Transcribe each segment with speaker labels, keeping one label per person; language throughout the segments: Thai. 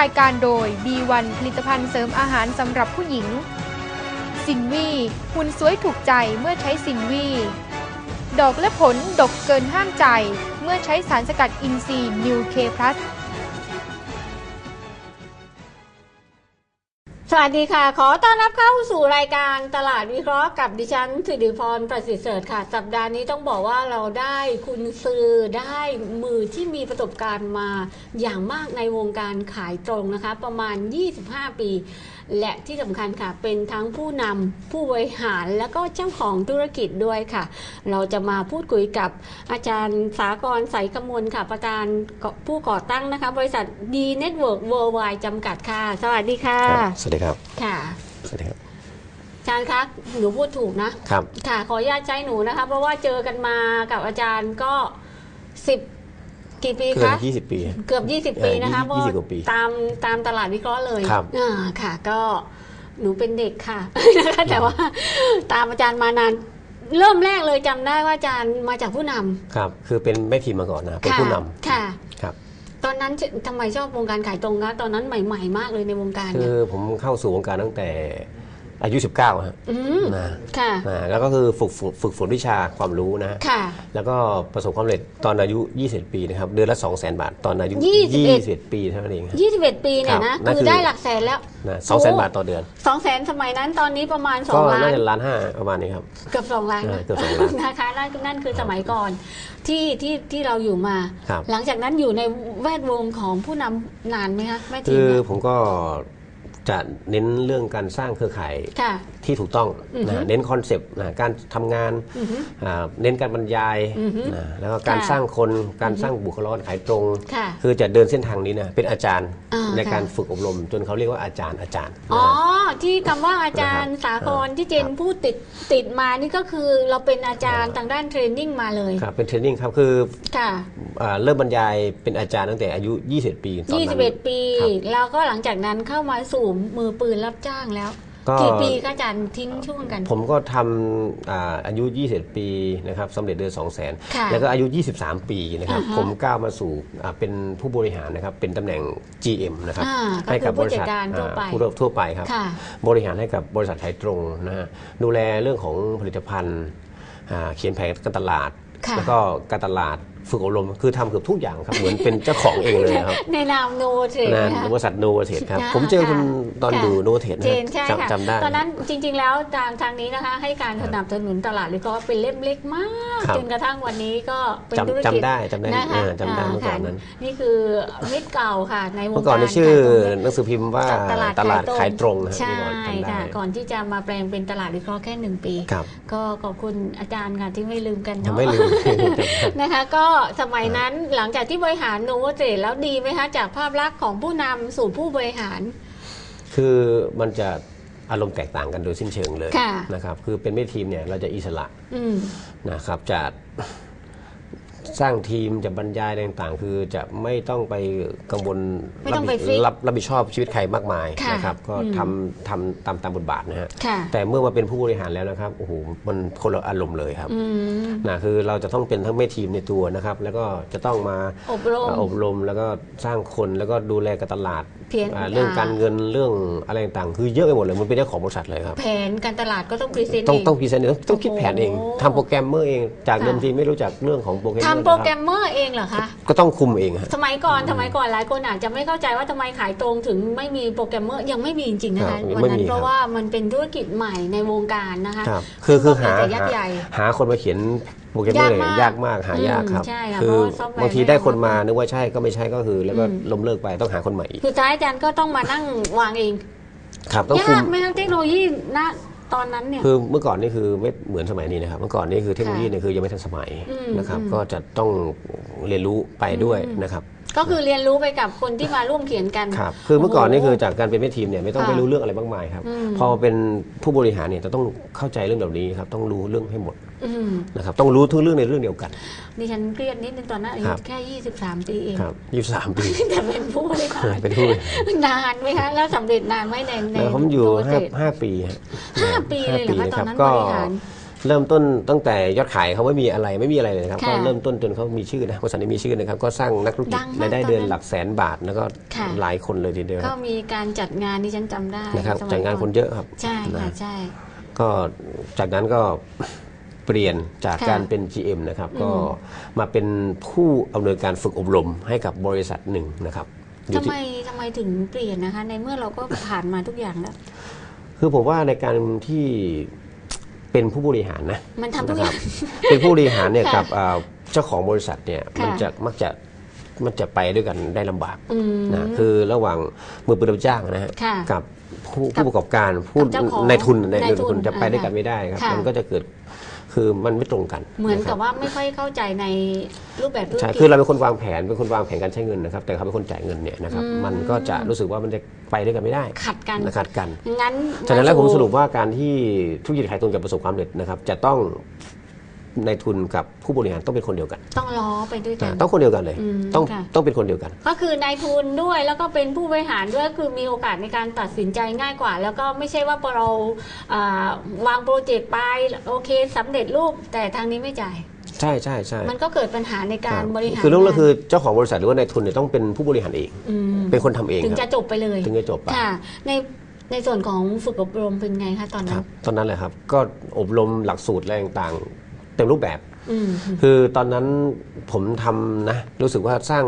Speaker 1: รายการโดย B1 ผลิตภัณฑ์เสริมอาหารสำหรับผู้หญิง สินวีหุ่นสวยถูกใจเมื่อใช้สินวี ดอกและผลดกเกินห้ามใจ เมื่อใช้สารสกัดอินทรีย์นิวเคพลัส
Speaker 2: สวัสดีค่ะ ขอต้อนรับเข้าสู่รายการตลาดวิเคราะห์กับดิฉันสิริพรประสิทธิ์เสริฐค่ะ สัปดาห์นี้ต้องบอกว่าเราได้คุณซื้อได้มือที่มีประสบการณ์มาอย่างมากในวงการขายตรงนะคะ ประมาณ 25 ปี และที่สำคัญค่ะ เป็นทั้งผู้นำผู้บริหารและก็เจ้าของธุรกิจด้วยค่ะ เราจะมาพูดคุยกับอาจารย์สากรใสกมลค่ะ ประธานผู้ก่อตั้งนะคะ บริษัทดีเน็ตเวิร์กเวิร์ไวจำกัดค่ะ สวัสดีค่ะ
Speaker 3: ครับสวัสดีครับ
Speaker 2: ค่ะ
Speaker 3: สวัสดีครับ
Speaker 2: อาจารย์คะหนูพูดถูกนะ
Speaker 3: ครับ
Speaker 2: ค่ะขออนุญาตใช้หนูนะคะ เพราะว่าเจอกันมากับอาจารย์ก็สิบ กี่ปี
Speaker 3: เกิน
Speaker 2: คะ
Speaker 3: 20ปี
Speaker 2: เกือบ 20 ปีนะคะ
Speaker 3: เออ
Speaker 2: เพราะ
Speaker 3: 20กว่าปี
Speaker 2: ตามตามตลาดวิเคราะห์เลย
Speaker 3: ครับ
Speaker 2: อ่าค่ะ ก็หนูเป็นเด็กค่ะ นะคะแต่ว่าตามอาจารย์มานาน เริ่มแรกเลยจำได้ว่าอาจารย์มาจากผู้นำ
Speaker 3: ครับ คือเป็นแม่ทีมมาก่อนนะ เป็น
Speaker 2: ค่ะ
Speaker 3: ผู้นำ
Speaker 2: ค่ะ
Speaker 3: ครับ
Speaker 2: ตอนนั้นทำไมชอบวงการขายตรงคะตอนนั้นใหม่ ๆ มากเลยในวงการ
Speaker 3: คื
Speaker 2: เนี่
Speaker 3: อยผมเข้าสู่วงการตั้งแต่ อายุ 19ฮะ
Speaker 2: อืม
Speaker 3: นะ
Speaker 2: ค่ะ
Speaker 3: นะแล้วก็คือฝึกฝึกฝึกฝนวิชาความรู้นะ
Speaker 2: ค่ะ
Speaker 3: แล้วก็ประสบความสำเร็จตอนอายุ 20 ปีนะครับเดือนละ 2 0 0 0 0 0 บาทตอนอายุ
Speaker 2: 21
Speaker 3: 21 ปีเท่านั้นเองฮะ
Speaker 2: 21 ปีเนี่ยนะ
Speaker 3: ครับนั่น
Speaker 2: คือ
Speaker 3: คือ
Speaker 2: ได้หลักแสนแล้ว
Speaker 3: นะสองแสนบาทต่อเดือน
Speaker 2: สองแสนสมัยนั้นตอนนี้ประมาณสอ
Speaker 3: ก็
Speaker 2: งล้าน
Speaker 3: น่าจะล้านห้าประมาณนี้ครับ
Speaker 2: เกือบสองล้าน
Speaker 3: เออ
Speaker 2: นะ
Speaker 3: เกือบสองล้าน
Speaker 2: นะคะนั่นนั่นคือสมัยก่อนที่ที่ที่เราอยู่มา
Speaker 3: ครับ
Speaker 2: หลังจากนั้นอยู่ในแวดวงของผู้นำนานไหมคะแม่ที
Speaker 3: คื
Speaker 2: ม
Speaker 3: อ
Speaker 2: เนี่ย
Speaker 3: ผมก็ จะเน้นเรื่องการสร้างเครือข่าย
Speaker 2: ค่ะ
Speaker 3: ที่ถูกต้อง
Speaker 2: อือฮึ
Speaker 3: นะเน้นคอนเซปต์นะการทำงาน
Speaker 2: อือฮึ
Speaker 3: อ่าเน้นการบรรยาย
Speaker 2: อือฮึ
Speaker 3: นะแล้วก็การ
Speaker 2: ค่ะ
Speaker 3: สร้างคนการสร้างบุคลากรขายตรง
Speaker 2: ค่ะ
Speaker 3: คือจะเดินเส้นทางนี้นะเป็นอาจารย์
Speaker 2: อ่า
Speaker 3: ใน
Speaker 2: ค่ะ
Speaker 3: การฝึกอบรม จนเขาเรียกว่าอาจารย์อาจารย์
Speaker 2: อ๋อ
Speaker 3: นะ
Speaker 2: ที่คำว่าอาจารย์
Speaker 3: นะครับ
Speaker 2: สากล
Speaker 3: อ่า
Speaker 2: ที่เจน
Speaker 3: ครับ
Speaker 2: พูดติดติดมานี่ก็คือเราเป็นอาจารย์ทางด้านเทรนนิ่งมาเลย
Speaker 3: ครับเป็นเทรนนิ่งครับคือ
Speaker 2: ค่ะ
Speaker 3: อ่าเริ่มบรรยายเป็นอาจารย์ตั้งแต่อายุ20ปีตอนนั้น
Speaker 2: 21 ปี
Speaker 3: ครับ
Speaker 2: แล้วก็หลังจากนั้นเข้ามาสู่มือปืนรับจ้างแล้ว
Speaker 3: ก็
Speaker 2: กี่ปีคะอาจารย์ทิ้งช่วงกัน
Speaker 3: ผมก็ทำอาอายุ 21 ปีนะครับสำเร็จเดือน2 0 0 0 0
Speaker 2: ค่ะ
Speaker 3: 0แล้วก็อายุ 23 ปีนะครับ
Speaker 2: อ่าฮะ
Speaker 3: ผมก้าวมาสู่อ่าเป็นผู้บริหารนะครับเป็นตำแหน่ง GM นะครับ
Speaker 2: อ่าก็
Speaker 3: ให้กั
Speaker 2: คือผู้
Speaker 3: บริษัท
Speaker 2: จัดการทั่วไป
Speaker 3: อ่าผู้ทั่วไปครับ
Speaker 2: ค่ะ
Speaker 3: บริหารให้กับบริษัทขายตรงนะฮะดูแลเรื่องของผลิตภัณฑ์อ่าเขียนแผนการตลาด
Speaker 2: ค่ะ
Speaker 3: แล้วก็การตลาด ฝึกอบรมคือทำเกือบทุกอย่างครับ เหมือนเป็นเจ้าของเองเลยครับ
Speaker 2: ในนามโนเทรด
Speaker 3: นะ
Speaker 2: นะคะ
Speaker 3: บริษัทโนเทสครับ
Speaker 2: ค่ะ
Speaker 3: ผมเจอคุณ
Speaker 2: ค่ะ
Speaker 3: ตอน
Speaker 2: ค่ะ
Speaker 3: อยู่โนเทสนะ
Speaker 2: เจ
Speaker 3: ฮะ
Speaker 2: นใช่ค่ะ
Speaker 3: จำจำได้
Speaker 2: ตอนนั้นจริง ๆ แล้วทางทางนี้นะคะ ให้การสนับสนุนตลาดวิเคราะห์เป็นเล่มเล็กมาก
Speaker 3: ครับ
Speaker 2: จนกระทั่งวันนี้ก็เป็น
Speaker 3: จำ
Speaker 2: ธุรกิจ
Speaker 3: จำได้จำได้
Speaker 2: นะคะ
Speaker 3: เออจำได้เมื่อก่อนนั้น
Speaker 2: ค่ะนี่คือมิตรเก่าค่ะในวง
Speaker 3: เมื่อ
Speaker 2: การ
Speaker 3: ก่อนในชื่อ
Speaker 2: ขายตรง
Speaker 3: หนังสือพิมพ์ว่า
Speaker 2: จากตลาด
Speaker 3: ตลาดขายตรงนะฮะ
Speaker 2: ใช่
Speaker 3: เมื่อก่อนจำได้
Speaker 2: ค่ะก่อนที่จะมาแปลงเป็นตลาดวิเคราะห์แค่หนึ่งปี
Speaker 3: ครับ
Speaker 2: ก็ขอบคุณอาจารย์ค่ะที่ไม่ลืมกัน
Speaker 3: ยัง
Speaker 2: เนาะ
Speaker 3: ไม่ลืม
Speaker 2: นะคะก็สมัยนั้นหลังจากที่บริหารโนวเทรดแล้วดีไหมคะ จากภาพลักษณ์ของผู้นำสู่ผู้บริหาร
Speaker 3: คือมันจะอารมณ์แตกต่างกันโดยสิ้นเชิงเลย
Speaker 2: ค่ะ
Speaker 3: นะครับ คือเป็นไม่ทีมเนี่ยเราจะอิสระ
Speaker 2: อืม
Speaker 3: นะครับจะ สร้างทีมจะบรรยายอะไรต่างๆ คือจะไม่ต้องไปกังวล
Speaker 2: ไม่ต้องไป
Speaker 3: รับผิด
Speaker 2: ฟิก
Speaker 3: รับรับผิดชอบชีวิตใครมากมาย
Speaker 2: ค่ะ
Speaker 3: นะครับก็
Speaker 2: อืม
Speaker 3: ทำทำตามตามบทบาทนะฮะ
Speaker 2: ค่ะ
Speaker 3: แต่เมื่อมาเป็นผู้บริหารแล้วนะครับโอ้โหมันคนละอารมณ์เลยครับ
Speaker 2: อืม
Speaker 3: นะคือเราจะต้องเป็นทั้งแม่ทีมในตัวนะครับ แล้วก็จะต้องมา
Speaker 2: อบรม
Speaker 3: เอ่ออบรมแล้วก็สร้างคนแล้วก็ดูแลการตลาด
Speaker 2: เพียง
Speaker 3: อ่าเรื่องการเงินเรื่องอะไรต่างๆคือเยอะไปหมดเลยมันเป็นเจ้าของบริษัทเลยครับ
Speaker 2: แผนการตลาดก็ต้องพรีเซนต์
Speaker 3: ต้อง
Speaker 2: เอง
Speaker 3: ต้องพรีเซนต์ต้องต้องคิดแผนเอง
Speaker 2: โอ้โห
Speaker 3: ทำโปรแกรมเมอร์เองจาก
Speaker 2: ค่ะ
Speaker 3: เดิมทีไม่รู้จักเรื่องของโปรแกรมเมอร์
Speaker 2: ทำโปรแกร
Speaker 3: นะคบ
Speaker 2: มเมอร์เองเหรอคะ
Speaker 3: ก็ต้องคุมเองฮะ
Speaker 2: สมัยก่อนสมัยก่อนหลายคนอาจจะไม่เข้าใจว่าทำไมขายตรงถึงไม่มีโปรแกรมเมอร์ยังไม่มีจริงๆนะ
Speaker 3: ครั
Speaker 2: คะ
Speaker 3: บ
Speaker 2: วัน
Speaker 3: ไม่
Speaker 2: นั้น
Speaker 3: มี
Speaker 2: เพราะ
Speaker 3: ครับ
Speaker 2: ว่ามันเป็นธุรกิจใหม่ในวงการนะคะ
Speaker 3: ครับคือคือหา
Speaker 2: ก็เป็นแต่ยักษ์
Speaker 3: หา
Speaker 2: ใหญ่
Speaker 3: หาคนมาเขียน โปรแกรมเมอร์เนี่ย
Speaker 2: ยายา
Speaker 3: กก
Speaker 2: มาก
Speaker 3: มากหายากครับ
Speaker 2: อืมใช่ค่ะ
Speaker 3: คื
Speaker 2: เพ
Speaker 3: อ
Speaker 2: ราะว่าซอฟต์แวร์
Speaker 3: บางที
Speaker 2: ไม่
Speaker 3: ได้
Speaker 2: ได้
Speaker 3: คนมา
Speaker 2: มา
Speaker 3: นึกว่าใช่ก็ไม่ใช่ก็คือ แล้วก็
Speaker 2: อืม
Speaker 3: ล้มเลิกไปต้องหาคนใหม่อีก
Speaker 2: สุดท้ายอาจารย์ก็ต้องมานั่งวางเอง
Speaker 3: ครับต้องคุม
Speaker 2: ยากไหมคะเทคโนโลยีณตอนนั้นเนี่ย
Speaker 3: คือเมื่อก่อนนี่คือไม่เหมือนสมัยนี้นะครับเมื่อก่อนนี่คือเทคโนโลยีเนี่ยคือยังไม่ทันสมัย
Speaker 2: อืม
Speaker 3: นะครับ
Speaker 2: อืม
Speaker 3: ก็จะต้องเรียนรู้ไปด้วย
Speaker 2: อืม
Speaker 3: นะครับ
Speaker 2: ก็คือเรียนรู้ไปกับคนที่มาร่วมเขียนกัน
Speaker 3: ครับคือเมื่อก่อนนี่
Speaker 2: โโห
Speaker 3: คือจากการเป็นแม่ทีมเนี่ยไม่ต้อง
Speaker 2: ค่ะ
Speaker 3: ไปรู้เรื่องอะไรมากมายครับ
Speaker 2: อืม
Speaker 3: พอมาเป็นผู้บริหารเนี่ยจะต้องเข้าใจเรื่องเหล่านี้ครับต้องรู้เรื่องให้หมด
Speaker 2: อืม
Speaker 3: นะครับต้องรู้ทุกเรื่องในเรื่องเดียวกัน
Speaker 2: ดิฉันเครียดนิดนึงตอนนั้นอา
Speaker 3: ค
Speaker 2: ยุ
Speaker 3: รับ
Speaker 2: แค่ 23 ปีเอง
Speaker 3: ครับยี่สามปี
Speaker 2: แต่เป็นผู้บริหาร
Speaker 3: เป็นผู้บริ
Speaker 2: นานไหมคะ แล้วสำเร็จนานไหมในใน
Speaker 3: แล้วผมอยู่
Speaker 2: ตัว
Speaker 3: ห้า
Speaker 2: เศษ
Speaker 3: ห้าปีฮะ
Speaker 2: ห้าปีเลยเหรอคะ
Speaker 3: ห้า
Speaker 2: ตอนนั้น
Speaker 3: ก็
Speaker 2: บริหาร
Speaker 3: เริ่มต้นตั้งแต่ยอดขายเขาไม่มีอะไรไม่มีอะไรเลยนะครับ
Speaker 2: ค่ะ
Speaker 3: ก็เริ่มต้นจนเขามีชื่อนะบริษัทนี้มีชื่อนะครับก็สร้างนักธุรกิจ
Speaker 2: ดังมาก
Speaker 3: รายได้
Speaker 2: ตอนนั้น
Speaker 3: เดือนหลักแสนบาทแล้วก็
Speaker 2: ค่ะ
Speaker 3: หลายคนเลยทีเดียวค
Speaker 2: ก็
Speaker 3: รับ
Speaker 2: มีการจัดงานที่ฉันจำได้
Speaker 3: นะครับ
Speaker 2: สมัย
Speaker 3: จัดงาน
Speaker 2: ก่อ
Speaker 3: คนเยอะครับ
Speaker 2: ใช่ค่ะ
Speaker 3: นะ
Speaker 2: ใช่
Speaker 3: ก็จากนั้นก็เปลี่ยนจาก
Speaker 2: ค่ะ
Speaker 3: การเป็น GM นะครับ
Speaker 2: อืม
Speaker 3: ก็มาเป็นผู้อำนวยการฝึกอบรมให้กับบริษัทหนึ่งนะครับอยู่
Speaker 2: ทำ
Speaker 3: ที่
Speaker 2: ไมทำไมถึงเปลี่ยนนะคะ ในเมื่อเราก็ผ่านมาทุกอย่างแล้ว
Speaker 3: คือผมว่าในการที่ เป็นผู้บริหารนะ
Speaker 2: มันทำทุก
Speaker 3: นะ
Speaker 2: อ
Speaker 3: ครั
Speaker 2: ย่า
Speaker 3: บ
Speaker 2: ง
Speaker 3: เป็นผู้บริหารเนี่ย
Speaker 2: ค่ะ
Speaker 3: กับอ่าเจ้าของบริษัทเนี่ย
Speaker 2: ค่ะ
Speaker 3: มันจะมักจะมันจะไปด้วยกันได้ลำบาก
Speaker 2: อืม
Speaker 3: นะคือระหว่างมือปืนรับจ้างนะฮะ
Speaker 2: ค่ะ
Speaker 3: กับผู้
Speaker 2: กับ
Speaker 3: ผู้ประกอบการผู้
Speaker 2: กับเจ้าของ
Speaker 3: ในทุนใน
Speaker 2: นายทุน
Speaker 3: ทุนจะไปด้วยกัน
Speaker 2: อ่า
Speaker 3: ไม่ได้ครับ
Speaker 2: ค่ะ
Speaker 3: มันก็จะเกิด คือมันไม่ตรงกัน
Speaker 2: เหมือนะ
Speaker 3: ค
Speaker 2: กั
Speaker 3: รั
Speaker 2: บบว่าไม่ค่อยเข้าใจในรูปแบบธุร
Speaker 3: ใช่
Speaker 2: กิจ
Speaker 3: คือเราเป็นคนวางแผนเป็นคนวางแผนการใช้เงินนะครับ แต่เขาเป็นคนจ่ายเงินเนี่ยนะครับ
Speaker 2: อืม
Speaker 3: มันก็จะรู้สึกว่ามันจะไปด้วยกันไม่ได้
Speaker 2: ขัดกัน
Speaker 3: นะขัดกัน
Speaker 2: งั้น
Speaker 3: ฉะนั้นแล้วผมาสรุปว่าการที่ธุรกิจขายตรงจะประสบความสำเร็จนะครับ จะต้อง ในทุนกับผู้บริหารต้องเป็นคนเดียวกัน
Speaker 2: ต้องล้อไปด้วยกัน
Speaker 3: อ่าต้องคนเดียวกันเลย
Speaker 2: อืม
Speaker 3: ต้อง
Speaker 2: ค่ะ
Speaker 3: ต้องเป็นคนเดียวกัน
Speaker 2: ก็คือนายทุนด้วยแล้วก็เป็นผู้บริหารด้วยคือมีโอกาสในการตัดสินใจง่ายกว่า แล้วก็ไม่ใช่ว่าพอเราอ่าวางโปรเจกต์ไปโอเคสำเร็จรูปแต่ทางนี้ไม่จ่าย
Speaker 3: ใช่ใช่ใช่
Speaker 2: มันก็เกิดปัญหาในการบริหาร
Speaker 3: คือเรื่องก็
Speaker 2: งาน
Speaker 3: คือเจ้าของบริษัทหรือว่าในทุนเนี่ยต้องเป็นผู้บริหารเอง
Speaker 2: ม
Speaker 3: เป็นคนทำเอง
Speaker 2: ถึง
Speaker 3: ค
Speaker 2: จะ
Speaker 3: รับ
Speaker 2: จบไปเลย
Speaker 3: ถึงจะจบไป
Speaker 2: ค่ะ ในในส่วนของฝึกอบรมเป็นไงคะตอน
Speaker 3: ค
Speaker 2: นั้
Speaker 3: รั
Speaker 2: น
Speaker 3: บตอนนั้นแหละครับ ก็อบรมหลักสูตรอะไรต่างๆ เต็มรูปแบบ
Speaker 2: อืม
Speaker 3: คือตอนนั้นผมทำนะ รู้สึกว่าสร้าง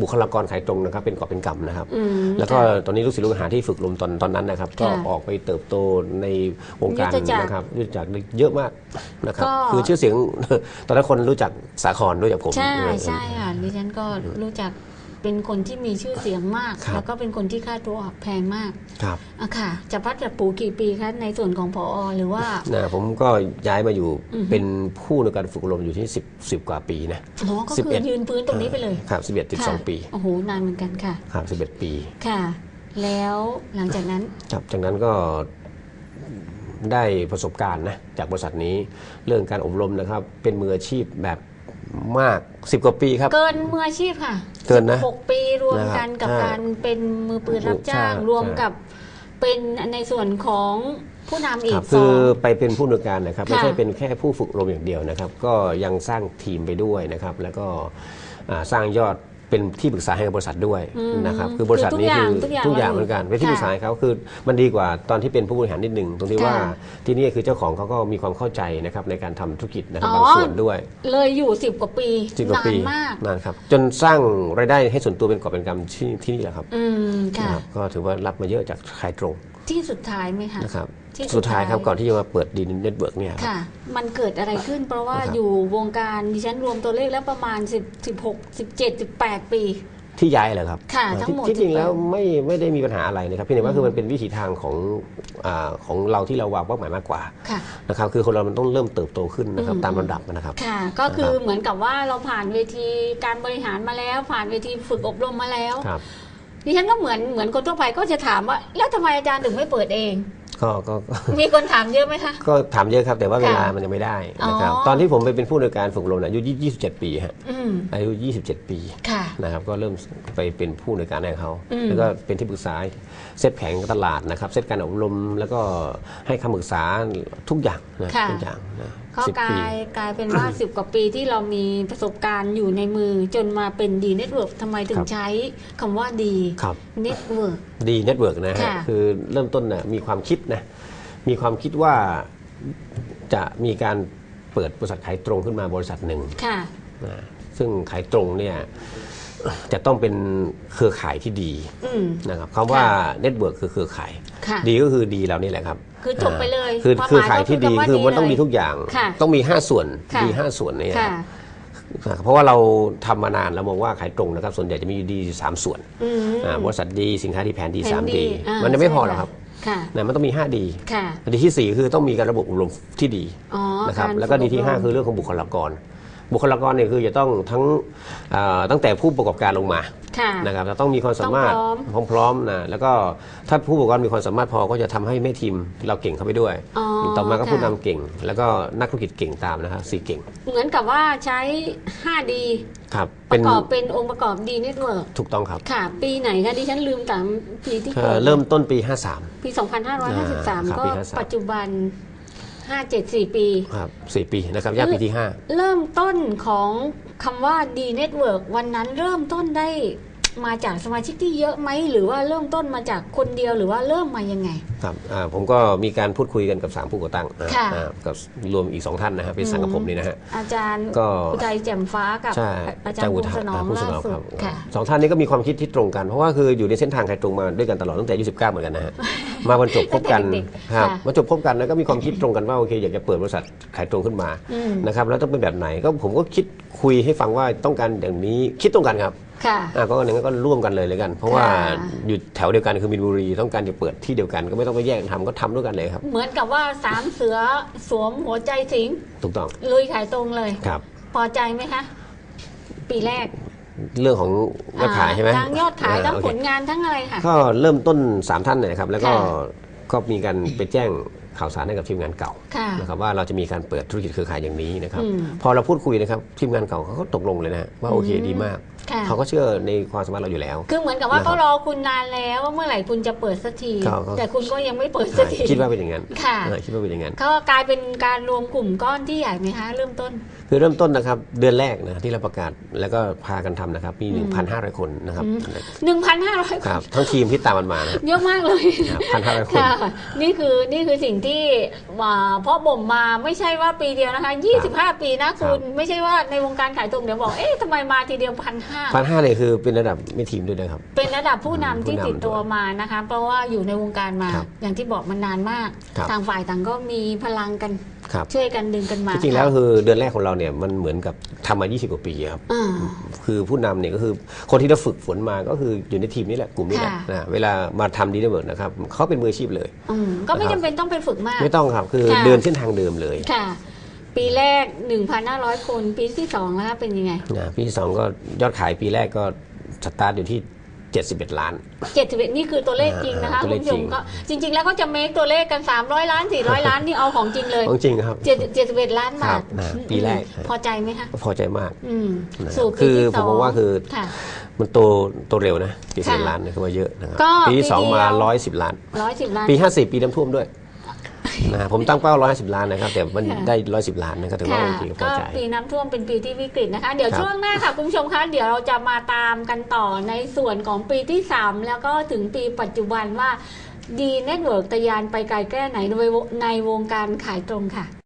Speaker 3: บุคลากรขายตรงนะครับ เป็นกอบเป็นกำนะครับ
Speaker 2: อืม
Speaker 3: แล้วก็
Speaker 2: ค่ะ
Speaker 3: ตอนนี้ลูกศิษย์ลูกหาที่ฝึกลมตอนตอนนั้นนะครับ ก็
Speaker 2: ค่ะ
Speaker 3: ออกไปเติบโตในวงการ
Speaker 2: ยุทธจักร
Speaker 3: นะครับยุทธจักรเยอะมากนะครับ
Speaker 2: ก็
Speaker 3: คือชื่อเสียง ตอนนั้นคนรู้จักสาครรู้จักผม
Speaker 2: ใช่
Speaker 3: เออ
Speaker 2: ใช่ค่ะดิฉันก็รู้จัก เป็นคนที่มีชื่อเสียงมาก
Speaker 3: ครับ
Speaker 2: แล้วก็เป็นคนที่ค่าตัวแพงมาก
Speaker 3: ครับ
Speaker 2: อะค่ะ จะพัดจับปูกี่ปีคะในส่วนของพอหรือว่า
Speaker 3: นะผมก็ย้ายมาอยู่
Speaker 2: อือฮึ
Speaker 3: เป็นผู้ในการฝึกอบรมอยู่ที่ 10 10 กว่าปีนะ
Speaker 2: อ๋อก็คือ
Speaker 3: 11
Speaker 2: ยืนพื้นตรงนี้ไปเลย
Speaker 3: ครับ11
Speaker 2: ค่ะ
Speaker 3: 12 ปี
Speaker 2: โอ้โหนานเหมือนกันค่ะ
Speaker 3: ครับ11 ปี
Speaker 2: ค่ะ แล้วหลังจากนั้น
Speaker 3: ครับจากนั้นก็ได้ประสบการณ์นะจากบริษัทนี้เรื่องการอบรมนะครับ เป็นมืออาชีพแบบ มาก 10 กว่าปีครับ
Speaker 2: เกินมืออาชีพค่ะ
Speaker 3: เกินนะ
Speaker 2: หกปีรวม
Speaker 3: นะครับ
Speaker 2: กันกับ
Speaker 3: ใช่
Speaker 2: การเป็นมือปืนรับจ้าง
Speaker 3: ใช่
Speaker 2: รวม
Speaker 3: ใช่
Speaker 2: กับเป็นในส่วนของผู้นำอี
Speaker 3: ค
Speaker 2: ก
Speaker 3: รับ
Speaker 2: ส
Speaker 3: คือ
Speaker 2: อง
Speaker 3: ไปเป็นผู้อำนวยการนะครับไม่
Speaker 2: ค่ะ
Speaker 3: ใช่เป็นแค่ผู้ฝึกอบรมอย่างเดียวนะครับ ก็ยังสร้างทีมไปด้วยนะครับ แล้วก็อ่าสร้างยอด เป็นที่ปรึกษาให้กับบริษัทด้วย
Speaker 2: อืม
Speaker 3: นะครับคือบริษัทนี้
Speaker 2: คือ
Speaker 3: คือ
Speaker 2: ทุกอย่าง
Speaker 3: ทุกอย่าง
Speaker 2: ทุกอย่าง
Speaker 3: เหมือนกันเป็นที่ปรึกษาให้เขาคือมันดีกว่าตอนที่เป็นผู้บริหารนิดหนึ่งตรงที่ว่า
Speaker 2: ค่ะ
Speaker 3: ที่นี่คือเจ้าของเขาก็มีความเข้าใจนะครับในการทำธุรกิจนะครับ
Speaker 2: อ๋อ
Speaker 3: บางส่วนด้วย
Speaker 2: เลยอยู่สิบกว่าปี
Speaker 3: สิบกว่าปี
Speaker 2: นานมาก
Speaker 3: นานครับจนสร้างรายได้ให้ส่วนตัวเป็นกอบเป็นกำที่ที่นี่แหละครับ
Speaker 2: อืมค่ะ
Speaker 3: นะครับก็ถือว่ารับมาเยอะจากขายตรง
Speaker 2: ที่สุดท้ายไหมคะ
Speaker 3: นะครับ
Speaker 2: ที่สุ
Speaker 3: สุ
Speaker 2: ด
Speaker 3: ดท้ายครับ
Speaker 2: ท้าย
Speaker 3: ก่อนที่จะมาเปิดดีเน็ตเวิร์กเนี่ยครับ
Speaker 2: ค่ะ มันเกิดอะไรขึ้น เพราะว่า
Speaker 3: นะครับ
Speaker 2: อยู่วงการดิฉันรวมตัวเลขแล้วประมาณ10 16 17 18 ปี
Speaker 3: ที่ย้ายเหรอครับ
Speaker 2: ค่ะ
Speaker 3: อ่า
Speaker 2: ทั้งหมด
Speaker 3: ที่ที่จริง
Speaker 2: 18
Speaker 3: แล้วไม่ไม่ได้มีปัญหาอะไรนะครับเพียงแต่ว่าคือมันเป็นวิถีทางของอาของเราที่เราวางเป้าหมายมากกว่า
Speaker 2: ค่ะ
Speaker 3: นะครับคือคนเรามันต้องเริ่มเติบโตขึ้นนะครับ
Speaker 2: อืม
Speaker 3: ตามลำดับนะครับ
Speaker 2: ค่ะ ก็คือ
Speaker 3: นะครับ
Speaker 2: เหมือนกับว่าเราผ่านเวทีการบริหารมาแล้ว ผ่านเวทีฝึกอบรมมาแล้ว
Speaker 3: ครับ
Speaker 2: ดิฉันก็เหมือนเหมือนคนทั่วไปก็จะถามว่า แล้วทำไมอาจารย์ถึงไม่เปิดเอง
Speaker 3: ก็ก็ก็
Speaker 2: มีคนถามเยอะไหมคะ
Speaker 3: ก็ถามเยอะครับแต่ว่าเวลา
Speaker 2: ค่ะ
Speaker 3: มันยังไม่ได้นะครับ
Speaker 2: อ๋อ
Speaker 3: ตอนที่ผมไปเป็นผู้ในวยการฝึกอบรมเนี่ยอายุ 27 ปีฮะ
Speaker 2: อืม
Speaker 3: อายุ 27 ปี
Speaker 2: ค่ะ
Speaker 3: นะครับก็เริ่มไปเป็นผู้ในวยการให้เขา
Speaker 2: อืม
Speaker 3: แล้วก็เป็นที่ปรึกษาเซตแผงตลาดนะครับเซตการอบรมแล้วก็ให้คำปรึกษาทุกอย่างนะ
Speaker 2: ค่ะ
Speaker 3: ทุกอย่างนะ
Speaker 2: ก็
Speaker 3: สิบ
Speaker 2: ก
Speaker 3: ปี
Speaker 2: ลายกลายเป็นว่าสิบกว่าปีที่เรามีประสบการณ์อยู่ในมือ จนมาเป็นดีเน็ตเวิร์กทำไมถึ
Speaker 3: ค
Speaker 2: ง
Speaker 3: รับ
Speaker 2: ใช้คำว่าดี
Speaker 3: ครับ
Speaker 2: เน็ตเวิร์ก
Speaker 3: ดีเน็ตเวิร์กนะฮะ
Speaker 2: ค่ะ
Speaker 3: คือเริ่มต้นน่ะมีความคิดนะมีความคิดว่าจะมีการเปิดบริษัทขายตรงขึ้นมาบริษัทหนึ่ง
Speaker 2: ค่ะ
Speaker 3: นะซึ่งขายตรงเนี่ยจะต้องเป็นเครือข่ายที่ดี
Speaker 2: อืม
Speaker 3: นะครับคำว่าเน็ตเวิร์กคือเครือข่าย
Speaker 2: ค่ะ
Speaker 3: ดีก็คือดีเรานี่แหละครับ
Speaker 2: คือจบไปเลย
Speaker 3: คือ
Speaker 2: ความหมาย
Speaker 3: เครือข่ายที่ดี
Speaker 2: ก็คือ
Speaker 3: คือมัน
Speaker 2: คำว่าดี
Speaker 3: ต้องมี
Speaker 2: เลย
Speaker 3: ทุกอย่าง
Speaker 2: ค่ะ
Speaker 3: ต้องมี 5 ส่วน
Speaker 2: ค่ะ
Speaker 3: ดี5ส่วนเนี่ย
Speaker 2: ค่ะ
Speaker 3: นะครับเพราะว่าเราทำมานานเรามองว่าขายตรงนะครับ ส่วนใหญ่จะมีดีอยู่สามส่วน
Speaker 2: อืม
Speaker 3: อ่าบริษัทดีสินค้าดีแผนดี
Speaker 2: แผน
Speaker 3: สาม
Speaker 2: ดี
Speaker 3: ดี
Speaker 2: อ่า
Speaker 3: มันยังไม่พอหร
Speaker 2: ใช่
Speaker 3: อกครับ
Speaker 2: ค่ะ
Speaker 3: นะมันต้องมี 5 ดี
Speaker 2: ค่ะ
Speaker 3: ดีที่ 4 คือต้องมีการระบบอบรมที่ดี
Speaker 2: อ๋อ
Speaker 3: นะครับา
Speaker 2: ร
Speaker 3: แล้วก็ดีที่
Speaker 2: ฝึบรม
Speaker 3: 5คือเรื่องของบุคลากร บุคลากรเนี่ยคือจะต้องทั้งอ่าตั้งแต่ผู้ประกอบการลงมา
Speaker 2: ค่ะ
Speaker 3: นะครับจะต้องมีความสามารถ
Speaker 2: ต้องพร้อม
Speaker 3: พร้อมๆนะแล้วก็ถ้าผู้ประกอบการมีความสามารถพอก็จะทำให้แม่ทีมเราเก่งเข้าไปด้วย
Speaker 2: อ๋อ
Speaker 3: ต่อมาก็
Speaker 2: ค่ะ
Speaker 3: ผู้นำเก่ง แล้วก็นักธุรกิจเก่งตามนะครับสี่เก่ง
Speaker 2: เหมือนกับว่าใช้ 5D
Speaker 3: ครับ
Speaker 2: ป
Speaker 3: เป็น
Speaker 2: ระกอบเป็นองค์ประกอบดีเน็ตเวิร์ก
Speaker 3: ถูกต้องครับ
Speaker 2: ค่ะ ปีไหนคะดิฉันลืมถามปีที่
Speaker 3: เอ่
Speaker 2: เปิ
Speaker 3: อ
Speaker 2: ด
Speaker 3: เริ่มต้นปี 53
Speaker 2: ปี
Speaker 3: อ่า
Speaker 2: 2553
Speaker 3: ครับ
Speaker 2: ก็
Speaker 3: ปี53
Speaker 2: ปัจจุบัน ห้าเจ็ดสี่ปี
Speaker 3: ครับสี่ปีนะครับย่างปีที่ห้า
Speaker 2: เริ่มต้นของคำว่า D Network วันนั้นเริ่มต้นได้ มาจากสมาชิกที่เยอะไหมหรือว่าเริ่มต้นมาจากคนเดียวหรือว่าเริ่มมายังไง
Speaker 3: ครับอ่าผมก็มีการพูดคุยกันกับสามผู้ก่อตั้งนะ
Speaker 2: ค่ะ
Speaker 3: อ่ากับรวมอีกสองท่านนะครับเป็นสังกับผมนี่นะฮะ
Speaker 2: อาจารย์
Speaker 3: ก็
Speaker 2: อุทัยแจ่มฟ้ากับ
Speaker 3: ใช่
Speaker 2: อาจารย์
Speaker 3: อุ
Speaker 2: ภูมิ
Speaker 3: ทัย
Speaker 2: สนอง
Speaker 3: ผู้ส
Speaker 2: ล่าน
Speaker 3: อง
Speaker 2: สุ
Speaker 3: ครั
Speaker 2: ด
Speaker 3: บ
Speaker 2: ค่ะ
Speaker 3: สองท่านนี้ก็มีความคิดที่ตรงกันเพราะว่าคืออยู่ในเส้นทางไทยตรงมาด้วยกันตลอดตั้งแต่อายุ19เหมือนกันนะฮะ มาบรรจบพบกัน
Speaker 2: ตั้งแต่เด็กๆ
Speaker 3: ครับ
Speaker 2: ค่ะ
Speaker 3: บรรจบพบกันแล้วก็มีความคิดตรงกันว่าโอเคอยากจะเปิดบริษัทขายตรงขึ้นมา
Speaker 2: อืม
Speaker 3: นะครับแล้วต้องเป็นแบบไหนก็ผมก็คิดคุยให้ฟังว่าต้องการอย่างนี้คิดตรงกันครับ
Speaker 2: ค่ะ
Speaker 3: อ่าก็อย่างนั้นก็ร่วมกันเลยเลยกัน เพราะว่า
Speaker 2: ค่ะ
Speaker 3: อยู่แถวเดียวกันคือมินบุรีต้องการจะเปิดที่เดียวกันก็ไม่ต้องไปแยกกันทำก็ทำด้วยกันเลยครับ
Speaker 2: เหมือนกับว่าสามเสือสวมหัวใจสิง
Speaker 3: ถูกต้อง
Speaker 2: ลุยขายตรงเลย
Speaker 3: ครับ
Speaker 2: พอใจไหมคะ ปีแรก
Speaker 3: เรื่องของยอดขายใช่ไหม
Speaker 2: ทั้งยอดขาย
Speaker 3: อ่
Speaker 2: ทั้ง
Speaker 3: โอ
Speaker 2: ผ
Speaker 3: เค
Speaker 2: ลงานทั้งอะไรค่ะ
Speaker 3: ก็เริ่มต้น 3 ท่านเนยนะครับแล้วก็
Speaker 2: ค่ะ
Speaker 3: ก็มีการไปแจ้งข่าวสารให้กับทีมงานเก่า
Speaker 2: ค่ะ
Speaker 3: นะครับว่าเราจะมีการเปิดธุรกิจเครือข่ายอย่างนี้นะครับ
Speaker 2: อืม
Speaker 3: พอเราพูดคุยนะครับทีมงานเก่าเขาก็ตกลงเลยนะฮะว่าโอเค
Speaker 2: อืม
Speaker 3: ดีมาก
Speaker 2: ค่ะ
Speaker 3: เขาก็เชื่อในความสามารถเราอยู่แล้ว
Speaker 2: คือเหมือนกับว่า
Speaker 3: นะครับ
Speaker 2: เขารอคุณนานแล้วว่าเมื่อไหร่คุณจะเปิดสักที
Speaker 3: ครับครับ
Speaker 2: แต่คุณก็ยังไม่เปิดสักที
Speaker 3: คิดว่าเป็นอย่างนั้น
Speaker 2: ค่ะ
Speaker 3: เออคิดว่าเป็นอย่างนั้น
Speaker 2: ก็กลายเป็นการรวมกลุ่มก้อนที่ใหญ่ไหมคะเริ่มต้น
Speaker 3: คือเริ่มต้นนะครับเดือนแรกนะที่เราประกาศแล้วก็พากันทำนะครับมี
Speaker 2: อืม
Speaker 3: 1,500 คนนะครับ
Speaker 2: 1,500
Speaker 3: ครับทั้งทีมที่ตามมันมานะ
Speaker 2: เยอะมากเลย
Speaker 3: พันห้าร้อยคน
Speaker 2: ค่ะ นี่คือนี่คือสิ่งที่มาเพราะบ่มมาไม่ใช่ว่าปีเดียวนะคะ 25 ปีนะคุณ ไม่ใช่ว่าในวงการขายตรงเดี๋ยวบอก เอ๊ะทำไมมาทีเดียวพันห้า
Speaker 3: พันห้าเนี่ยคือเป็นระดับไม่ทีมด้วยนะครับ
Speaker 2: เป็นระดับผู้นำที่
Speaker 3: ผู้นำ
Speaker 2: ติดตัวมานะคะ เพราะว่าอยู่ในวงการมา
Speaker 3: ครับ
Speaker 2: อย่างที่บอกมันนานมาก
Speaker 3: ครับ
Speaker 2: ทางฝ่ายต่างก็มีพลังกัน
Speaker 3: ครับ
Speaker 2: ช่วยกันดึงกันมา
Speaker 3: จริงๆแล้วคือเดือนแรกของเราเนี่ยมันเหมือนกับทำมา 20 กว่าปีครับ
Speaker 2: อ่า
Speaker 3: คือผู้นำเนี่ยก็คือคนที่เราฝึกฝนมาก็คืออยู่ในทีมนี้แหละกลุ่มนี้แหละ
Speaker 2: ค่ะ
Speaker 3: นะเวลามาทำดีเดเวิร์นะครับเขาเป็นมืออาชีพเลย
Speaker 2: อืมก็ไม่
Speaker 3: นะครั
Speaker 2: จำ
Speaker 3: บ
Speaker 2: เป็นต้องไปฝึกมาก
Speaker 3: ไม่ต้องครับ คือ
Speaker 2: ค่ะ
Speaker 3: เดินเส้นทางเดิมเลย
Speaker 2: ค่ะ ปีแรก 1,500 คน ปีที่สองแล้วคะเป็นยังไง
Speaker 3: นะปีที่สองก็ยอดขายปีแรกก็สตาร์ทอยู่ที่ 71 ล้าน
Speaker 2: 71 นี่คือตัวเลขจริงนะคะ
Speaker 3: อ่า
Speaker 2: คุ
Speaker 3: ตัว
Speaker 2: ณ
Speaker 3: เลข
Speaker 2: ผู้ช
Speaker 3: จริ
Speaker 2: ม
Speaker 3: ง
Speaker 2: ก็จริง ๆ แล้วก็จะเมคตัวเลขกัน 300 ล้าน 400 ล้านนี่เอาของจริงเลย
Speaker 3: ของจริงครับ
Speaker 2: 7 71 ล้านบาท
Speaker 3: ครับนะปีแรก
Speaker 2: พอใจไหมคะ
Speaker 3: พอใจมาก
Speaker 2: อืม
Speaker 3: นะ
Speaker 2: สู่ปี
Speaker 3: คือ
Speaker 2: ที่
Speaker 3: ผ
Speaker 2: ส
Speaker 3: ม
Speaker 2: อง
Speaker 3: มองว่าคือ
Speaker 2: ค่ะ
Speaker 3: มันโตโตเร็วนะปี
Speaker 2: ค่ะ
Speaker 3: สิบล้านเนี่ยคือว่าเยอะนะครับ
Speaker 2: ก็
Speaker 3: ปีที่สอง
Speaker 2: ปีเดียว
Speaker 3: มาร้อยสิบล้าน
Speaker 2: 110ล้าน
Speaker 3: ปี54ปีน้ำท่วมด้วย นะฮะผมตั้งเป้า 150 ล้านนะครับ แต่มัน
Speaker 2: ค่ะ
Speaker 3: ได้ 110 ล้านนะครับถือว่า
Speaker 2: ค่ะ
Speaker 3: โอเคก็พ
Speaker 2: ก็
Speaker 3: อใจ
Speaker 2: ปีน้ำท่วมเป็นปีที่วิกฤตนะคะ เดี๋ยว
Speaker 3: ครับ
Speaker 2: ช่วงหน้าค่ะคุณผู้ชมคะเดี๋ยวเราจะมาตามกันต่อในส่วนของปีที่ 3 แล้วก็ถึงปีปัจจุบันว่าดีเน็ตเวิร์กตะยานไปไกลแค่ไหนในวงในวงการขายตรงค่ะ